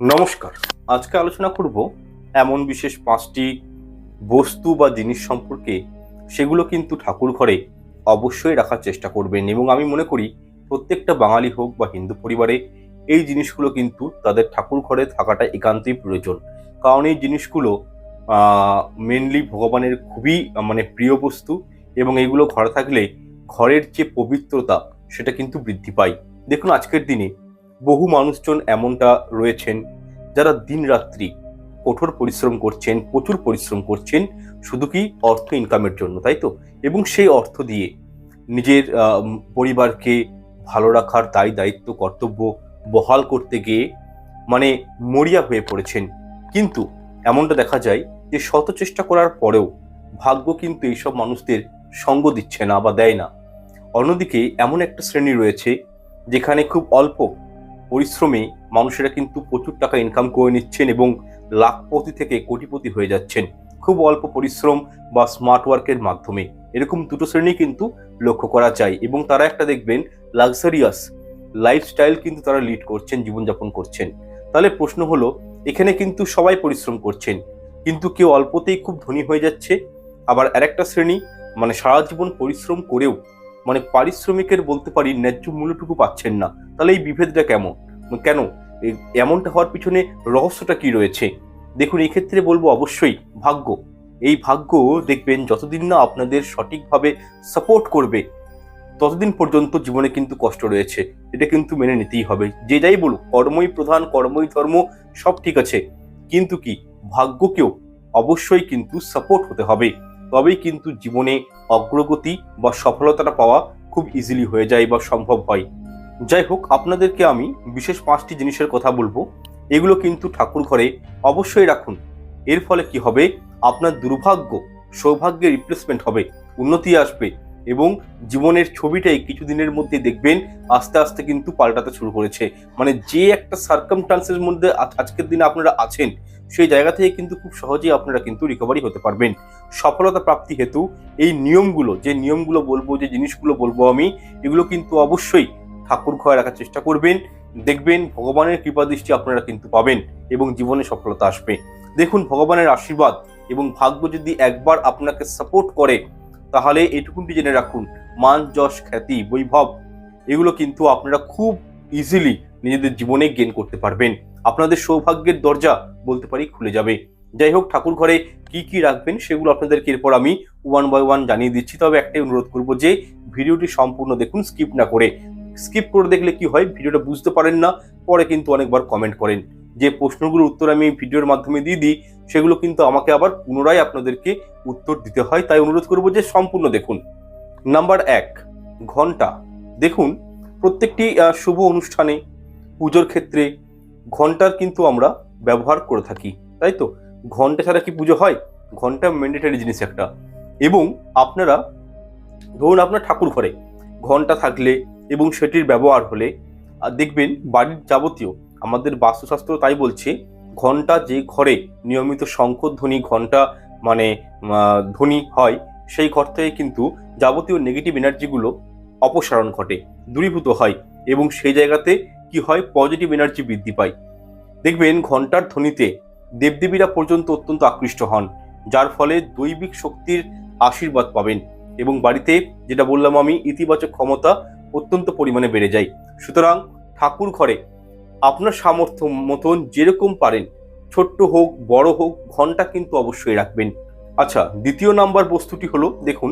নমস্কার। আজকে আলোচনা করব এমন বিশেষ পাঁচটি বস্তু বা জিনিস সম্পর্কে, সেগুলো কিন্তু ঠাকুর ঘরে অবশ্যই রাখার চেষ্টা করবেন এবং আমি মনে করি প্রত্যেকটা বাঙালি হোক বা হিন্দু পরিবারে এই জিনিসগুলো কিন্তু তাদের ঠাকুর ঘরে থাকাটা একান্তই প্রয়োজন। কারণ এই জিনিসগুলো মেনলি ভগবানের খুবই মানে প্রিয় বস্তু এবং এগুলো ঘরে থাকলে ঘরের যে পবিত্রতা, সেটা কিন্তু বৃদ্ধি পায়। দেখুন আজকের দিনে বহু মানুষজন এমনটা রয়েছেন যারা দিনরাত্রি কঠোর পরিশ্রম করছেন, প্রচুর পরিশ্রম করছেন, শুধু কি অর্থ ইনকামের জন্য, তাই তো? এবং সেই অর্থ দিয়ে নিজের পরিবারকে ভালো রাখার দায় দায়িত্ব, কর্তব্য বহাল করতে গিয়ে মানে মরিয়া হয়ে পড়েছেন। কিন্তু এমনটা দেখা যায় যে শত চেষ্টা করার পরেও ভাগ্য কিন্তু এইসব মানুষদের সঙ্গ দিচ্ছে না বা দেয় না। অন্যদিকে এমন একটা শ্রেণি রয়েছে যেখানে খুব অল্প পরিশ্রমে মানুষেরা কিন্তু প্রচুর টাকা ইনকাম করে নিচ্ছেন এবং লাখপতি থেকে কোটিপতি হয়ে যাচ্ছেন। খুব অল্প পরিশ্রম বা স্মার্ট ওয়ার্কের মাধ্যমে। এরকম দুটো শ্রেণি কিন্তু লক্ষ্য করা যায় এবং তারা একটা দেখবেন লাক্সারিয়াস লাইফস্টাইল কিন্তু তারা লিড করছেন, জীবনযাপন করছেন। তাহলে প্রশ্ন হলো, এখানে কিন্তু সবাই পরিশ্রম করছেন, কিন্তু কেউ অল্পতেই খুব ধনী হয়ে যাচ্ছে। আবার আরেকটা শ্রেণি মানে সারা জীবন পরিশ্রম করেও মানে পারিশ্রমিকের বলতে পারি, ন্যায্য মূল্যটুকু পাচ্ছেন না। তাহলে এই বিভেদটা কেমন? কেন? এমনটা হওয়ার পিছনে রহস্যটা কি রয়েছে? দেখুন, এই ক্ষেত্রে বলব অবশ্যই ভাগ্য। এই ভাগ্য দেখবেন যতদিন না আপনাদের সঠিকভাবে সাপোর্ট করবে, ততদিন পর্যন্ত জীবনে কিন্তু কষ্ট রয়েছে। এটা কিন্তু মেনে নিতেই হবে। যে যাই বলুক, কর্মই প্রধান, কর্মই ধর্ম, সব ঠিক আছে। কিন্তু কি? ভাগ্যকেও অবশ্যই কিন্তু সাপোর্ট হতে হবে। তবেই কিন্তু জীবনে অগ্রগতি বা সফলতাটা পাওয়া খুব ইজিলি হয়ে যায় বা সম্ভব হয়। যাই হোক, আপনাদেরকে আমি বিশেষ পাঁচটি জিনিসের কথা বলব। এগুলো কিন্তু ঠাকুর ঘরে অবশ্যই রাখুন। এর ফলে কি হবে? আপনার দুর্ভাগ্য, সৌভাগ্যের রিপ্লেসমেন্ট হবে, উন্নতি আসবে এবং জীবনের ছবিটাই কিছুদিনের মধ্যে দেখবেন আস্তে আস্তে কিন্তু পাল্টাতে শুরু করেছে। মানে যে একটা সার্কামটান্সের মধ্যে আজ- আজকের দিনে আপনারা আছেন, সেই জায়গা থেকে কিন্তু খুব সহজেই আপনারা কিন্তু রিকভারি হতে পারবেন। সফলতা প্রাপ্তি হেতু এই নিয়মগুলো, যে নিয়মগুলো বলব, যে জিনিসগুলো বলব আমি, এগুলো কিন্তু অবশ্যই ঠাকুর ঘরে রাখার চেষ্টা করবেন, দেখবেন ভগবানের কৃপা দৃষ্টি আপনারা কিন্তু পাবেন এবং জীবনে সফলতা আসবে। দেখুন ভগবানের আশীর্বাদ এবং ভাগ্য যদি একবার আপনাকে সাপোর্ট করে, তাহলে এটুকুনটি জেনে রাখুন, মান, যশ, খ্যাতি, বৈভব, এগুলো কিন্তু আপনারা খুব ইজিলি নিজেদের জীবনে গেন করতে পারবেন। আপনাদের সৌভাগ্যের দরজা বলতে পারি খুলে যাবে। যাই হোক, ঠাকুর ঘরে কি কি রাখবেন সেগুলো আপনাদেরকে এরপর আমি ওয়ান বাই ওয়ান জানিয়ে দিচ্ছি। তবে একটাই অনুরোধ করব যে, ভিডিওটি সম্পূর্ণ দেখুন স্কিপ না করে। স্কিপ করে দেখলে কি হয়, ভিডিওটা বুঝতে পারেন না, পরে কিন্তু অনেকবার কমেন্ট করেন। যে প্রশ্নগুলোর উত্তর আমি ভিডিওর মাধ্যমে দিয়ে দিই, সেগুলো কিন্তু আমাকে আবার পুনরায় আপনাদেরকে উত্তর দিতে হয়। তাই অনুরোধ করব যে সম্পূর্ণ দেখুন। নাম্বার এক, ঘণ্টা। দেখুন, প্রত্যেকটি শুভ অনুষ্ঠানে, পুজোর ক্ষেত্রে ঘণ্টার কিন্তু আমরা ব্যবহার করে থাকি, তাই তো? ঘণ্টা ছাড়া কি পুজো হয়? ঘণ্টা ম্যান্ডেটারি জিনিস একটা। এবং আপনারা, ধরুন আপনার ঠাকুর ঘরে ঘণ্টা থাকলে এবং সেটির ব্যবহার হলে দেখবেন বাড়ির যাবতীয়, আমাদের বাস্তুশাস্ত্র তাই বলছে ঘণ্টা যে ঘরে নিয়মিত শঙ্খধ্বনি ঘণ্টা মানে ধ্বনি হয়, সেই ঘর থেকে কিন্তু যাবতীয় নেগেটিভ এনার্জিগুলো অপসারণ ঘটে, দূরীভূত হয় এবং সেই জায়গাতে কি হয়? পজিটিভ এনার্জি বৃদ্ধি পায়। দেখবেন ঘণ্টার ধ্বনিতে দেবদেবীরা পর্যন্ত অত্যন্ত আকৃষ্ট হন, যার ফলে দৈবিক শক্তির আশীর্বাদ পাবেন এবং বাড়িতে যেটা বললাম আমি, ইতিবাচক ক্ষমতা অত্যন্ত পরিমাণে বেড়ে যায়। সুতরাং ঠাকুর ঘরে আপনার সামর্থ্য মতন যেরকম পারেন, ছোট্ট হোক, বড় হোক, ঘণ্টা কিন্তু অবশ্যই রাখবেন। আচ্ছা দ্বিতীয় নাম্বার বস্তুটি হলো, দেখুন,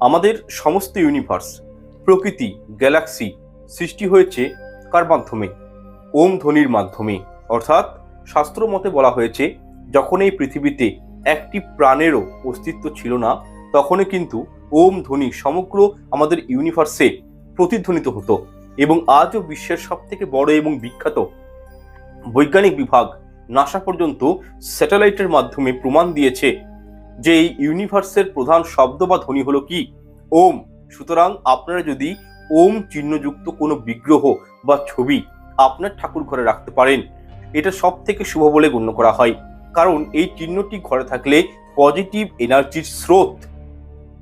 আমাদের সমস্ত ইউনিভার্স প্রকৃতি গ্যালাক্সি সৃষ্টি হয়েছে কার মাধ্যমে? ওম ধ্বনির মাধ্যমে। অর্থাৎ শাস্ত্র মতে বলা হয়েছে, যখন এই পৃথিবীতে একটি প্রাণেরও অস্তিত্ব ছিল না, তখনই কিন্তু ওম ধ্বনি সমগ্র আমাদের ইউনিভার্সে প্রতিধ্বনিত হতো এবং আজও বিশ্বের সব থেকে বড় এবং বিখ্যাত বৈজ্ঞানিক বিভাগ নাসা পর্যন্ত স্যাটেলাইটের মাধ্যমে প্রমাণ দিয়েছে যে এই ইউনিভার্সের প্রধান শব্দ বা ধ্বনি হলো কি। ওম। সুতরাং আপনারা যদি ওম চিহ্নযুক্ত কোনো বিগ্রহ বা ছবি আপনার ঠাকুর ঘরে রাখতে পারেন, এটা সব থেকে শুভ বলে গণ্য করা হয়। কারণ এই চিহ্নটি ঘরে থাকলে পজিটিভ এনার্জির স্রোত,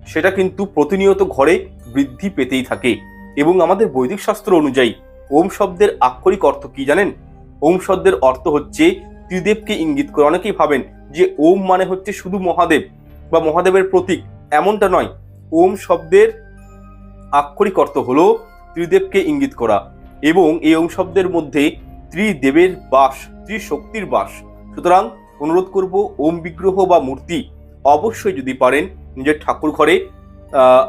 সেটা কিন্তু প্রতিনিয়ত ঘরে বৃদ্ধি পেতেই থাকে। এবং আমাদের বৈদিক শাস্ত্র অনুযায়ী ওম শব্দের আক্ষরিক অর্থ কি জানেন? ওম শব্দের অর্থ হচ্ছে ত্রিদেবকে ইঙ্গিত করে। অনেকেই ভাবেন যে ওম মানে হচ্ছে শুধু মহাদেব বা মহাদেবের প্রতীক। এমনটা নয়। ওম শব্দের আক্ষরিক অর্থ হলো ত্রিদেবকে ইঙ্গিত করা এবং এই ওম শব্দের মধ্যে ত্রিদেবের বাস, ত্রিশক্তির বাস। সুতরাং অনুরোধ করব, ওম বিগ্রহ বা মূর্তি অবশ্যই যদি পারেন নিজের ঠাকুর ঘরে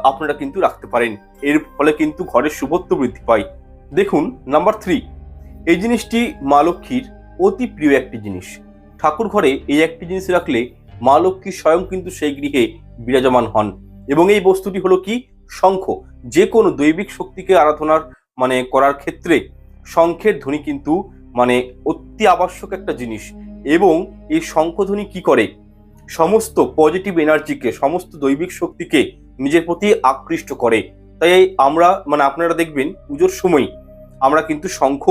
আপনারা কিন্তু রাখতে পারেন। এর ফলে কিন্তু ঘরের শুভত্ব বৃদ্ধি পায়। দেখুন নাম্বার থ্রি এই জিনিসটি মা লক্ষ্মীর অতি প্রিয় একটি জিনিস। ঠাকুর ঘরে এই একটি জিনিস রাখলে মা লক্ষ্মী স্বয়ং কিন্তু সেই গৃহে বিরাজমান হন। এবং এই বস্তুটি হলো কি? শঙ্খ। যে কোনো দৈবিক শক্তিকে আরাধনার মানে করার ক্ষেত্রে শঙ্খের ধ্বনি কিন্তু মানে অতি আবশ্যক একটা জিনিস। এবং এই শঙ্খধ্বনি কি করে? সমস্ত পজিটিভ এনার্জিকে সমস্ত দৈবিক শক্তিকে নিজের প্রতি আকৃষ্ট করে। তাই আমরা মানে আপনারা দেখবেন পুজোর সময় আমরা কিন্তু শঙ্খ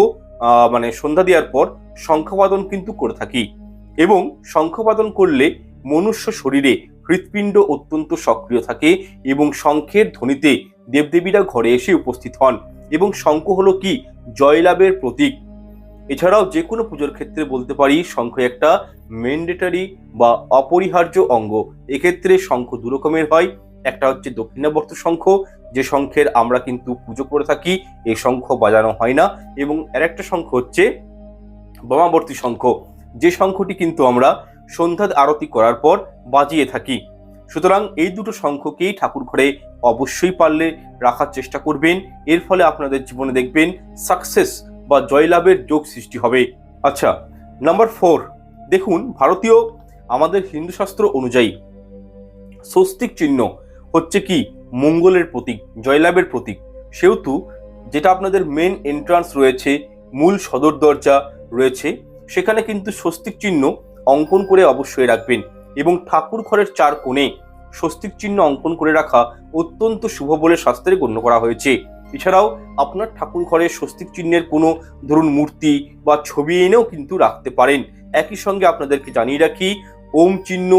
মানে সন্ধ্যা দেওয়ার পর শঙ্খবাদন কিন্তু করে থাকি। এবং শঙ্খবাদন করলে মনুষ্য শরীরে হৃৎপিণ্ড অত্যন্ত সক্রিয় থাকে এবং শঙ্খের ধ্বনিতে দেবদেবীরা ঘরে এসে উপস্থিত হন। এবং শঙ্খ হলো কি? জয়লাভের প্রতীক। এছাড়াও যে কোনো পুজোর ক্ষেত্রে বলতে পারি, শঙ্খ একটা ম্যান্ডেটারি বা অপরিহার্য অঙ্গ। এক্ষেত্রে শঙ্খ দু রকমের হয়। একটা হচ্ছে দক্ষিণাবর্ত শঙ্খ, যে শঙ্খের আমরা কিন্তু পুজো করে থাকি, এই শঙ্খ বাজানো হয় না। এবং আরেকটা শঙ্খ হচ্ছে বামাবর্তী শঙ্খ, যে শঙ্খটি কিন্তু আমরা সন্ধ্যা আরতি করার পর বাজিয়ে থাকি। সুতরাং এই দুটো শঙ্খকেই ঠাকুর ঘরে অবশ্যই পারলে রাখার চেষ্টা করবেন। এর ফলে আপনাদের জীবনে দেখবেন সাকসেস বা জয়লাভের যোগ সৃষ্টি হবে। আচ্ছা নাম্বার ফোর দেখুন, ভারতীয় আমাদের হিন্দু শাস্ত্র অনুযায়ী স্বস্তিক চিহ্ন হচ্ছে কি, মঙ্গলের প্রতীক, জয়লাভের প্রতীক। সেহেতু যেটা আপনাদের মেন এন্ট্রান্স রয়েছে, মূল সদর দরজা রয়েছে, সেখানে কিন্তু স্বস্তিক চিহ্ন অঙ্কন করে অবশ্যই রাখবেন এবং ঠাকুর ঘরের চার কোণে স্বস্তিক চিহ্ন অঙ্কন করে রাখা অত্যন্ত শুভ বলে শাস্ত্রে গণ্য করা হয়েছে। এছাড়াও আপনার ঠাকুর ঘরে স্বস্তিক চিহ্নের কোনো ধরুন মূর্তি বা ছবি এনেও কিন্তু রাখতে পারেন। একই সঙ্গে আপনাদেরকে জানিয়ে রাখি, ওম চিহ্ন,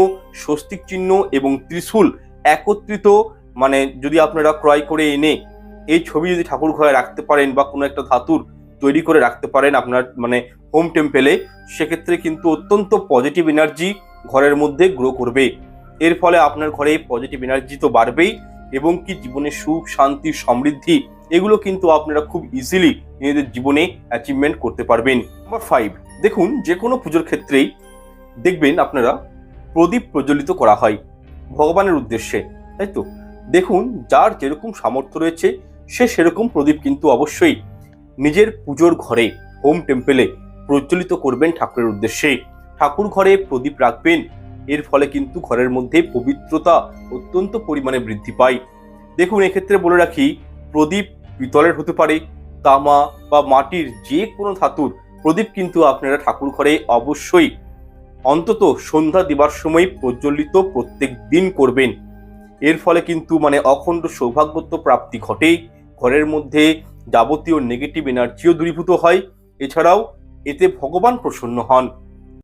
স্বস্তিক চিহ্ন এবং ত্রিশূল একত্রিত মানে যদি আপনারা ক্রয় করে এনে এই ছবি যদি ঠাকুর ঘরে রাখতে পারেন বা কোনো একটা ধাতুর তৈরি করে রাখতে পারেন আপনার মানে হোম টেম্পেলে, সেক্ষেত্রে কিন্তু অত্যন্ত পজিটিভ এনার্জি ঘরের মধ্যে গ্রো করবে। এর ফলে আপনার ঘরে পজিটিভ এনার্জি তো বাড়বেই এবং কি জীবনে সুখ, শান্তি, সমৃদ্ধি, এগুলো কিন্তু আপনারা খুব ইজিলি নিজেদের জীবনে অ্যাচিভমেন্ট করতে পারবেন। নাম্বার ফাইভ দেখুন যে কোনো পুজোর ক্ষেত্রেই দেখবেন আপনারা প্রদীপ প্রজ্বলিত করা হয়। ভগবানের উদ্দেশ্যে, তাই তো? দেখুন, যার যেরকম সামর্থ্য রয়েছে, সে সেরকম প্রদীপ কিন্তু অবশ্যই নিজের পুজোর ঘরে, হোম টেম্পেলে প্রজ্বলিত করবেন ঠাকুরের উদ্দেশ্যে। ঠাকুর ঘরে প্রদীপ রাখবেন, এর ফলে কিন্তু ঘরের মধ্যে পবিত্রতা অত্যন্ত পরিমাণে বৃদ্ধি পায়। দেখুন, এক্ষেত্রে বলে রাখি, প্রদীপ পিতলের হতে পারে, তামা বা মাটির যে কোনো ধাতুর প্রদীপ কিন্তু আপনারা ঠাকুর ঘরে অবশ্যই অন্তত সন্ধ্যা দেবার সময় প্রজ্বলিত প্রত্যেক দিন করবেন। এর ফলে কিন্তু মানে অখণ্ড সৌভাগ্যত্ব প্রাপ্তি ঘটে। ঘরের মধ্যে যাবতীয় নেগেটিভ এনার্জিও দূরীভূত হয়। এছাড়াও এতে ভগবান প্রসন্ন হন।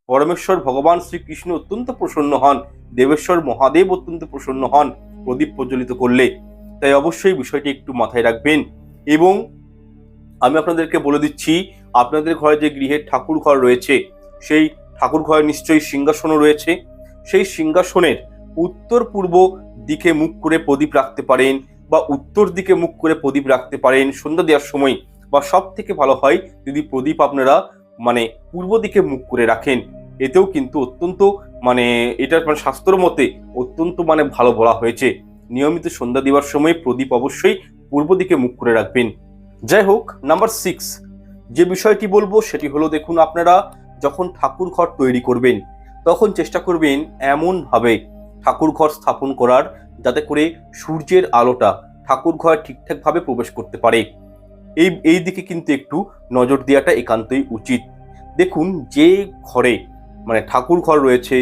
পরমেশ্বর ভগবান শ্রীকৃষ্ণ অত্যন্ত প্রসন্ন হন। দেবেশ্বর মহাদেব অত্যন্ত প্রসন্ন হন প্রদীপ প্রজ্বলিত করলে। তাই অবশ্যই বিষয়টি একটু মাথায় রাখবেন। এবং আমি আপনাদেরকে বলে দিচ্ছি, আপনাদের ঘরে যে গৃহের ঠাকুর ঘর রয়েছে, সেই ঠাকুর ঘরে নিশ্চয়ই সিংহাসনও রয়েছে। সেই সিংহাসনের উত্তর পূর্ব দিকে মুখ করে প্রদীপ রাখতে পারেন বা উত্তর দিকে মুখ করে প্রদীপ রাখতে পারেন, সন্ধ্যা দেওয়ার সময় বা সব থেকে ভালো হয় যদি প্রদীপ আপনারা মানে পূর্ব দিকে মুখ করে রাখেন। এতেও কিন্তু অত্যন্ত মানে এটা মানে শাস্ত্র মতে অত্যন্ত মানে ভালো বলা হয়েছে। নিয়মিত সন্ধ্যা দেওয়ার সময় প্রদীপ অবশ্যই পূর্ব দিকে মুখ করে রাখবেন। যাই হোক, নাম্বার সিক্স যে বিষয়টি বলব সেটি হলো দেখুন আপনারা যখন ঠাকুর ঘর তৈরি করবেন, তখন চেষ্টা করবেন এমনভাবে ঠাকুর ঘর স্থাপন করার যাতে করে সূর্যের আলোটা ঠাকুর ঘর ঠিকঠাকভাবে প্রবেশ করতে পারে। এই এই দিকে কিন্তু একটু নজর দেওয়াটা একান্তই উচিত। দেখুন, যে ঘরে মানে ঠাকুর ঘর রয়েছে,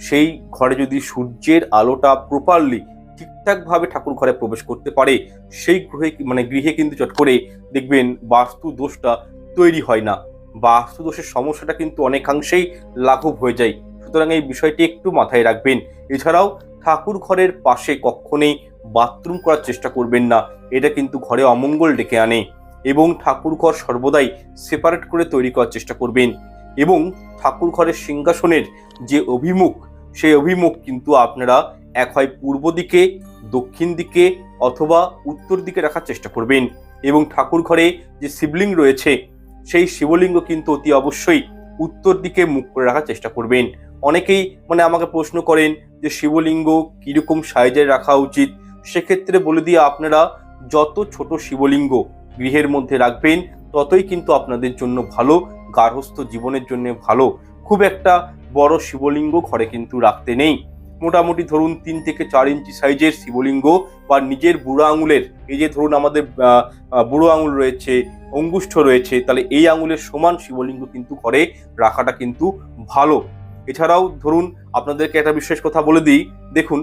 সেই ঘরে যদি সূর্যের আলোটা প্রপারলি ঠিকঠাকভাবে ঠাকুর ঘরে প্রবেশ করতে পারে, সেই গৃহে মানে গৃহে কিন্তু চট করে দেখবেন বাস্তু দোষটা তৈরি হয় না। বাস্তু দোষের সমস্যাটা কিন্তু অনেকাংশেই লাঘব হয়ে যায়। সুতরাং এই বিষয়টি একটু মাথায় রাখবেন। এছাড়াও ঠাকুর ঘরের পাশে কখনোই বাথরুম করার চেষ্টা করবেন না। এটা কিন্তু ঘরে অমঙ্গল ডেকে আনে এবং ঠাকুর ঘর সর্বদাই সেপারেট করে তৈরি করার চেষ্টা করবেন। এবং ঠাকুর ঘরের সিংহাসনের যে অভিমুখ, সেই অভিমুখ কিন্তু আপনারা এক হয় পূর্ব দিকে, দক্ষিণ দিকে অথবা উত্তর দিকে রাখার চেষ্টা করবেন। এবং ঠাকুর ঘরে যে শিবলিং রয়েছে সেই শিবলিঙ্গ কিন্তু অতি অবশ্যই উত্তর দিকে মুখ করে রাখার চেষ্টা করবেন। অনেকেই মানে আমাকে প্রশ্ন করেন যে শিবলিঙ্গ কীরকম সাইজে রাখা উচিত? সেক্ষেত্রে বলে দিয়ে আপনারা যত ছোট শিবলিঙ্গ গৃহের মধ্যে রাখবেন, ততই কিন্তু আপনাদের জন্য ভালো গার্হস্থ জীবনের জন্য ভালো। খুব একটা বড় শিবলিঙ্গ ঘরে কিন্তু রাখতে নেই। মোটামুটি ধরুন তিন থেকে চার ইঞ্চি সাইজের শিবলিঙ্গ বা নিজের বুড়ো আঙুলের, এই যে ধরুন আমাদের বুড়ো আঙুল রয়েছে, অঙ্গুষ্ঠ রয়েছে, তাহলে এই আঙুলের সমান শিবলিঙ্গ কিন্তু ঘরে রাখাটা কিন্তু ভালো। এছাড়াও ধরুন আপনাদেরকে একটা বিশেষ কথা বলে দিই, দেখুন,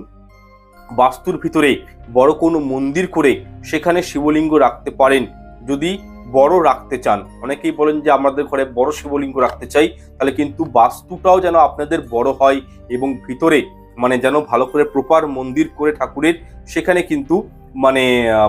বাস্তুর ভিতরে বড় কোনো মন্দির করে সেখানে শিবলিঙ্গ রাখতে পারেন। যদি বড় রাখতে চান, অনেকেই বলেন যে আমাদের ঘরে বড় শিবলিঙ্গ রাখতে চাই, তাহলে কিন্তু বাস্তুটাও যেন আপনাদের বড় হয় এবং ভিতরে মানে যেন ভালো করে প্রপার মন্দির করে ঠাকুরের সেখানে কিন্তু মানে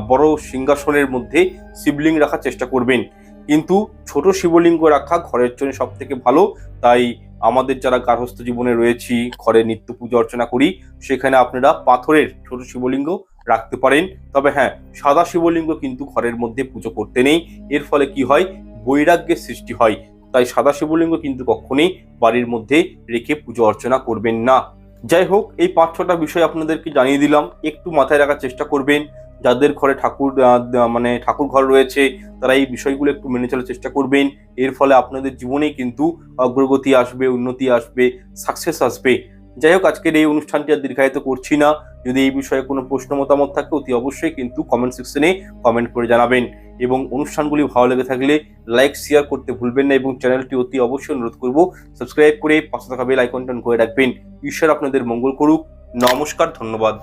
বড় সিংহাসনের মধ্যে শিবলিঙ্গ রাখার চেষ্টা করবেন। কিন্তু ছোট শিবলিঙ্গ রাখা ঘরের জন্য সব থেকে ভালো। তাই আমাদের যারা গার্হস্থ জীবনে রয়েছি, ঘরে নিত্য পুজো অর্চনা করি, সেখানে আপনারা পাথরের ছোট শিবলিঙ্গ রাখতে পারেন। তবে হ্যাঁ সাদা শিবলিঙ্গ কিন্তু ঘরের মধ্যে পুজো করতে নেই। এর ফলে কি হয়? বৈরাগ্যের সৃষ্টি হয়। তাই সাদা শিবলিঙ্গ কিন্তু কখনোই বাড়ির মধ্যে রেখে পুজো অর্চনা করবেন না। যাই হোক, এই পাঁচ ছটা বিষয় আপনাদেরকে জানিয়ে দিলাম। একটু মাথায় রাখার চেষ্টা করবেন। যাদের ঘরে ঠাকুর মানে ঠাকুর ঘর রয়েছে, তারা এই বিষয়গুলো একটু মেনে চলার চেষ্টা করবেন। এর ফলে আপনাদের জীবনেই কিন্তু অগ্রগতি আসবে, উন্নতি আসবে সাকসেস আসবে। যাই হোক, আজকের এই অনুষ্ঠানটি আর দীর্ঘায়িত করছি না। যদি এই বিষয়ে কোনো প্রশ্ন, মতামত থাকে, অতি অবশ্যই কিন্তু কমেন্ট সেকশনে কমেন্ট করে জানাবেন। এবং অনুষ্ঠানগুলি ভালো লেগে থাকলে লাইক শেয়ার করতে ভুলবেন না এবং চ্যানেলটি অতি অবশ্যই অনুরোধ করব সাবস্ক্রাইব করে পাশে থাকা বেল আইকনটা করে রাখবেন। ঈশ্বর আপনাদের মঙ্গল করুক। নমস্কার, ধন্যবাদ।